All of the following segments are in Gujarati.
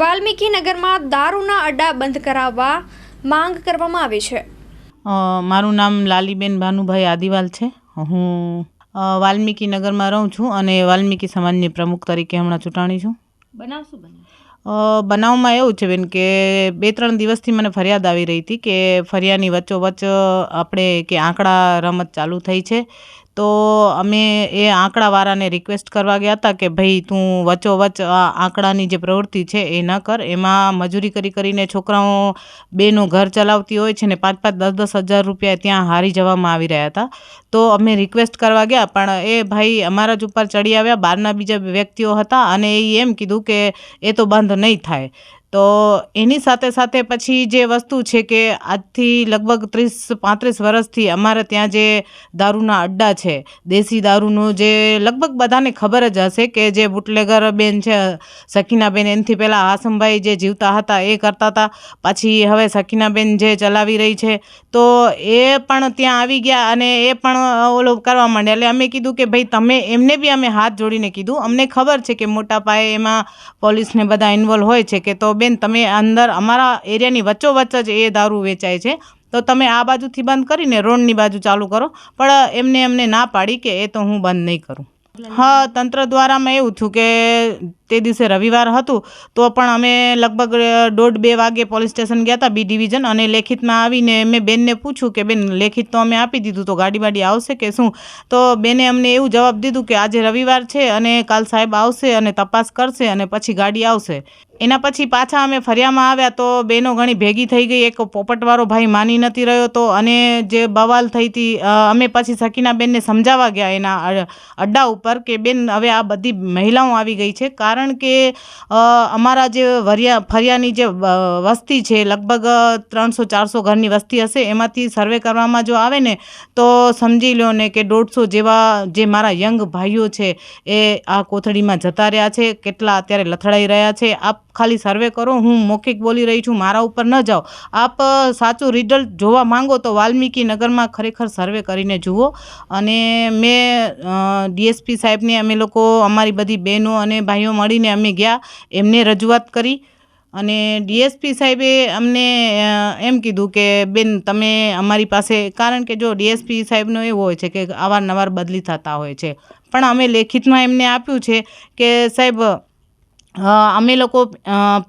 વાલ્મીકી નગરમાં દારૂના અડ્ડા બંધ કરાવવા માંગ કરવામાં આવી છે. મારું નામ લાલીબેન ભાનુભાઈ આદિવાલ છે. હું વાલ્મીકી નગરમાં રહું છું અને વાલ્મીકી સમાજની પ્રમુખ તરીકે હમણાં ચૂંટાણી છું. બનાવશું બને અ, બનાવમાં એવું છે બેન કે બે ત્રણ દિવસથી મને ફરિયાદ આવી રહી હતી કે ફરિયાદની વચ્ચોવચ્ચ આપણે કે આંકડા રમત ચાલુ થઈ છે. તો અમે એ આંકડાવાળાને રિક્વેસ્ટ કરવા ગયા હતા કે ભાઈ તું વચ્ચોવચ્ચ આ આંકડાની જે પ્રવૃત્તિ છે એ ન કર. એમાં મજૂરી કરી કરીને છોકરાઓ બેનું ઘર ચલાવતી હોય છે ને પાંચ પાંચ દસ દસ હજાર રૂપિયા ત્યાં હારી જવામાં આવી રહ્યા હતા. તો અમે રિક્વેસ્ટ કરવા ગયા પણ એ ભાઈ અમારા જ ઉપર ચડી આવ્યા. બહારના બીજા વ્યક્તિઓ હતા અને એ એમ કીધું કે એ તો બંધ નહીં થાય. તો એની સાથે સાથે પછી જે વસ્તુ છે કે આજથી લગભગ ત્રીસ, પાંત્રીસ વર્ષથી અમારે ત્યાં જે દારૂના અડ્ડા છે, દેશી દારૂનું જે લગભગ બધાને ખબર જ હશે કે જે બુટલેગર બેન છે સકીનાબેન એનથી પહેલાં હાસમભાઈ જે જીવતા હતા એ કરતા હતા, પછી હવે સકીનાબેન જે ચલાવી રહી છે, તો એ પણ ત્યાં આવી ગયા અને એ પણ ઓલો કરવા માંડ્યા. એટલે અમે કીધું કે ભાઈ તમે, એમને બી અમે હાથ જોડીને કીધું. અમને ખબર છે કે મોટા પાયે એમાં પોલીસને બધા ઇન્વોલ્વ હોય છે કે તો બેન તમે અંદર અમારા એરિયાની વચ્ચોવચ્ચ જ એ દારૂ વેચાય છે. તો તમે આ બાજુથી બંધ કરીને રોડની બાજુ ચાલુ કરો. પણ એમને એમને ના પાડી કે એ તો હું બંધ નહીં કરું. હા, તંત્ર દ્વારામાં એવું થયું કે તે દિવસે રવિવાર હતું, તો પણ અમે લગભગ દોઢ બે વાગે પોલીસ સ્ટેશન ગયા હતા બી ડિવિઝન અને લેખિતમાં આવીને મેં બેનને પૂછ્યું કે, બેન, લેખિત તો અમે આપી દીધું, તો ગાડી બાડી આવશે કે શું? તો બેને અમને એવું જવાબ દીધું કે, આજે રવિવાર છે અને કાલ સાહેબ આવશે અને તપાસ કરશે અને પછી ગાડી આવશે. એના પછી પાછા અમે ફરિયામાં આવ્યા તો બેનો ઘણી ભેગી થઈ ગઈ, એક પોપટવાળો ભાઈ માની નથી રહ્યો તો અને જે બવાલ થઈ હતી અમે પછી સકીનાબેનને સમજાવવા ગયા એના અડ્ડા ઉપર કે, બેન, હવે આ બધી મહિલાઓ આવી ગઈ છે કારણ કે અમારા જે વરિયા, ફરિયાની જે વસ્તી છે, લગભગ ત્રણસો, ચારસો ઘરની વસ્તી હશે, એમાંથી સર્વે કરવામાં જો આવે ને, તો સમજી લો ને કે દોઢસો જેવા જે મારા યંગ ભાઈઓ છે, એ આ કોથળીમાં જતા રહ્યા છે, કેટલા અત્યારે લથડાઈ રહ્યા છે, આપ ખાલી સર્વે કરો, હું મૌખિક બોલી રહી છું, મારા ઉપર ન જાઓ. આપ સાચું રિઝલ્ટ જોવા માંગો તો વાલ્મીકી નગરમાં ખરેખર સર્વે કરીને જુઓ. અને મેં ડીએસપી સાહેબને અમે લોકો, અમારી બધી બહેનો અને ભાઈઓ મળીને અમે ગયા, એમને રજૂઆત કરી. અને ડીએસપી સાહેબે અમને એમ કીધું કે, બેન, તમે અમારી પાસે, કારણ કે જો ડીએસપી સાહેબનો એવો હોય છે કે, અવારનવાર બદલી થતા હોય છે. પણ અમે લેખિતમાં એમને આપ્યું છે કે, સાહેબ અમે લોકો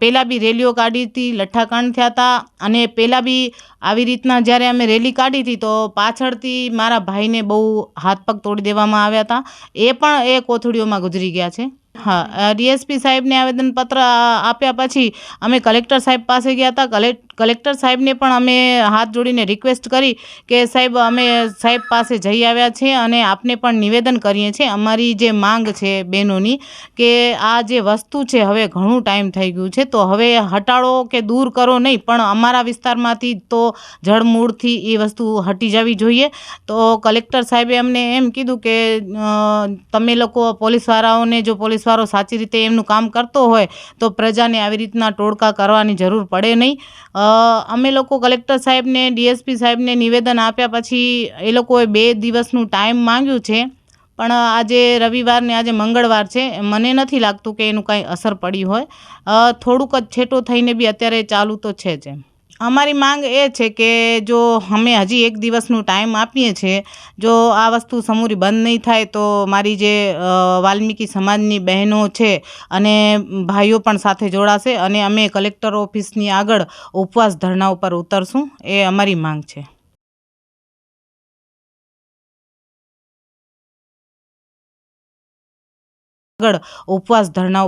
પહેલાં બી રેલીઓ કાઢી હતી, લઠ્ઠાકાંડ થયા હતા અને પહેલાં બી આવી રીતના જ્યારે અમે રેલી કાઢી હતી તો પાછળથી મારા ભાઈને બહુ હાથ પગ તોડી દેવામાં આવ્યા હતા. એ પણ એ કોથળીઓમાં ગુજરી ગયા છે. હા ડીએસપી સાહેબને આવેદનપત્ર આપ્યા પછી અમે કલેક્ટર સાહેબ પાસે ગયા હતા. કલેક્ટ કલેક્ટર સાહેબને પણ અમે હાથ જોડીને રિક્વેસ્ટ કરી કે સાહેબ, અમે સાહેબ પાસે જઈ આવ્યા છે અને આપને પણ નિવેદન કરીએ છીએ. અમારી જે માંગ છે બહેનોની કે આ જે વસ્તુ છે, હવે ઘણું ટાઈમ થઈ ગયું છે, તો હવે હટાડો કે દૂર કરો નહીં, પણ અમારા વિસ્તારમાંથી તો જળમૂળથી એ વસ્તુ હટી જવી જોઈએ. તો કલેક્ટર સાહેબે અમને એમ કીધું કે તમે લોકો પોલીસવાળાઓને, જો પોલીસવાળો સાચી રીતે એમનું કામ કરતો હોય, તો પ્રજાને આવી રીતના ટોળકા કરવાની જરૂર પડે નહીં. અમે લોકો કલેક્ટર સાહેબને, ડીએસપી સાહેબને નિવેદન આપ્યા પછી એ લોકોએ બે દિવસનું ટાઈમ માંગ્યું છે. પણ આજે રવિવાર ને આજે મંગળવાર છે. મને નથી લાગતું કે એનું કાંઈ અસર પડી હોય. થોડુંક જ છેટો થઈને બી અત્યારે ચાલુ તો છે જ એમ. અમારી માંગ એ છે કે જો અમે હજી એક દિવસનું ટાઈમ આપીએ છીએ, જો આ વસ્તુ સમૂરી બંધ નહીં થાય તો મારી જે વાલ્મીકી સમાજની બહેનો છે અને ભાઈઓ પણ સાથે જોડાશે અને અમે કલેક્ટર ઓફિસની આગળ ઉપવાસ ધરણા ઉપર ઉતરશું, એ અમારી માંગ છે. આગળ ઉપવાસ ધરણા